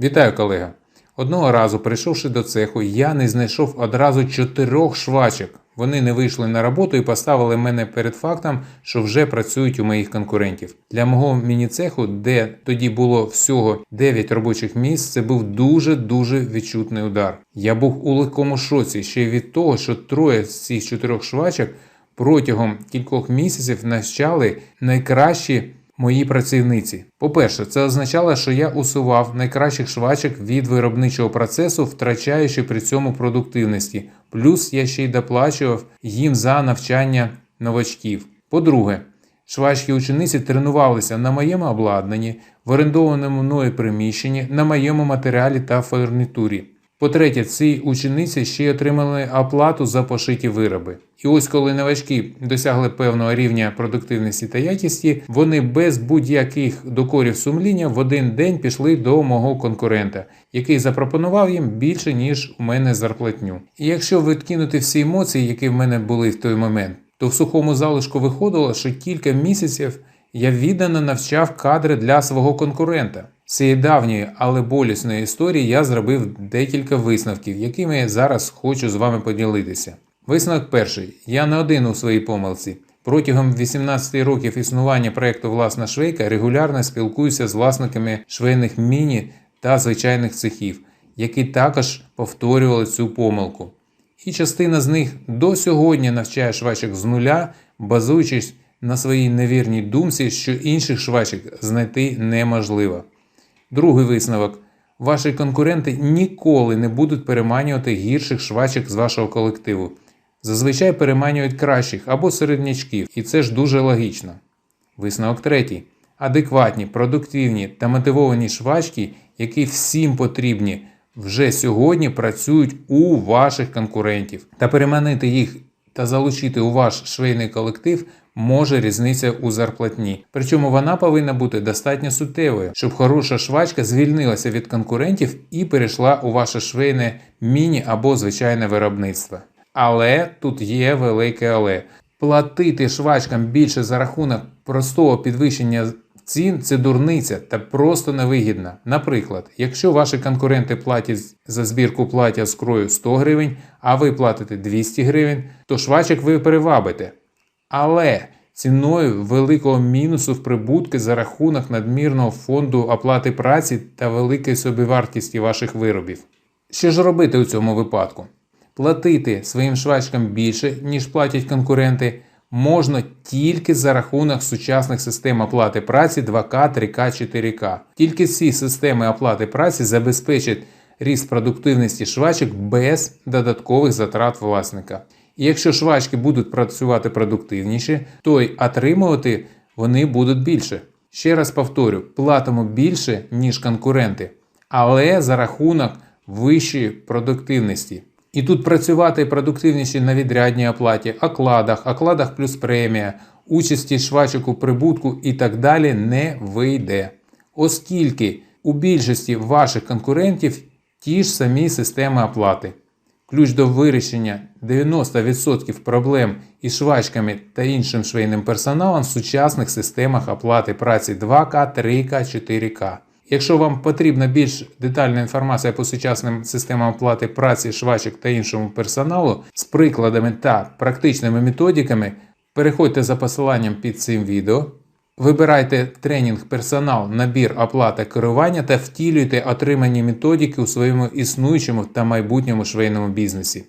Вітаю, колега! Одного разу, прийшовши до цеху, я не знайшов одразу чотирьох швачок. Вони не вийшли на роботу і поставили мене перед фактом, що вже працюють у моїх конкурентів. Для мого міні-цеху, де тоді було всього 9 робочих місць, це був дуже-дуже відчутний удар. Я був у легкому шоці ще й від того, що троє з цих чотирьох швачок протягом кількох місяців навчали найкращі мої працівниці. По-перше, це означало, що я усував найкращих швачок від виробничого процесу, втрачаючи при цьому продуктивності. Плюс я ще й доплачував їм за навчання новачків. По-друге, швачки учениці тренувалися на моєму обладнанні, в орендованому мною приміщенні, на моєму матеріалі та фурнітурі. По-третє, ці учениці ще отримали оплату за пошиті вироби. І ось коли новачки досягли певного рівня продуктивності та якісті, вони без будь-яких докорів сумління в один день пішли до мого конкурента, який запропонував їм більше, ніж у мене зарплатню. І якщо відкинути всі емоції, які в мене були в той момент, то в сухому залишку виходило, що кілька місяців я віддано навчав кадри для свого конкурента. З цієї давньої, але болісної історії я зробив декілька висновків, якими зараз хочу з вами поділитися. Висновок перший. Я не один у своїй помилці. Протягом 18 років існування проєкту Власна швейка регулярно спілкуюся з власниками швейних міні та звичайних цехів, які також повторювали цю помилку. І частина з них до сьогодні навчає швачок з нуля, базуючись на своїй невірній думці, що інших швачок знайти неможливо. Другий висновок. Ваші конкуренти ніколи не будуть переманювати гірших швачок з вашого колективу. Зазвичай переманюють кращих або середнячків, і це ж дуже логічно. Висновок третій. Адекватні, продуктивні та мотивовані швачки, які всім потрібні, вже сьогодні працюють у ваших конкурентів. Та переманити їх та залучити у ваш швейний колектив може різниця у зарплатні. Причому вона повинна бути достатньо суттєвою, щоб хороша швачка звільнилася від конкурентів і перейшла у ваше швейне міні або звичайне виробництво. Але тут є велике але. Платити швачкам більше за рахунок простого підвищення цін це дурниця та просто невигідно. Наприклад, якщо ваші конкуренти платять за збірку плаття з крою 100 гривень, а ви платите 200 гривень, то швачок ви перевабите. Але ціною великого мінусу в прибутки за рахунок надмірного фонду оплати праці та великої собівартості ваших виробів. Що ж робити у цьому випадку? Платити своїм швачкам більше, ніж платять конкуренти, можна тільки за рахунок сучасних систем оплати праці 2К, 3К, 4К. Тільки ці системи оплати праці забезпечать ріст продуктивності швачок без додаткових затрат власника. І якщо швачки будуть працювати продуктивніше, то й отримувати вони будуть більше. Ще раз повторю, платимо більше, ніж конкуренти, але за рахунок вищої продуктивності. І тут працювати продуктивніше на відрядній оплаті, окладах, окладах плюс премія, участі швачок у прибутку і так далі не вийде. Оскільки у більшості ваших конкурентів ті ж самі системи оплати. Ключ до вирішення 90% проблем із швачками та іншим швейним персоналом в сучасних системах оплати праці 2К, 3К, 4К. Якщо вам потрібна більш детальна інформація по сучасним системам оплати праці швачок та іншому персоналу з прикладами та практичними методиками, переходьте за посиланням під цим відео. Вибирайте тренінг персонал, набір оплата керування та втілюйте отримані методики у своєму існуючому та майбутньому швейному бізнесі.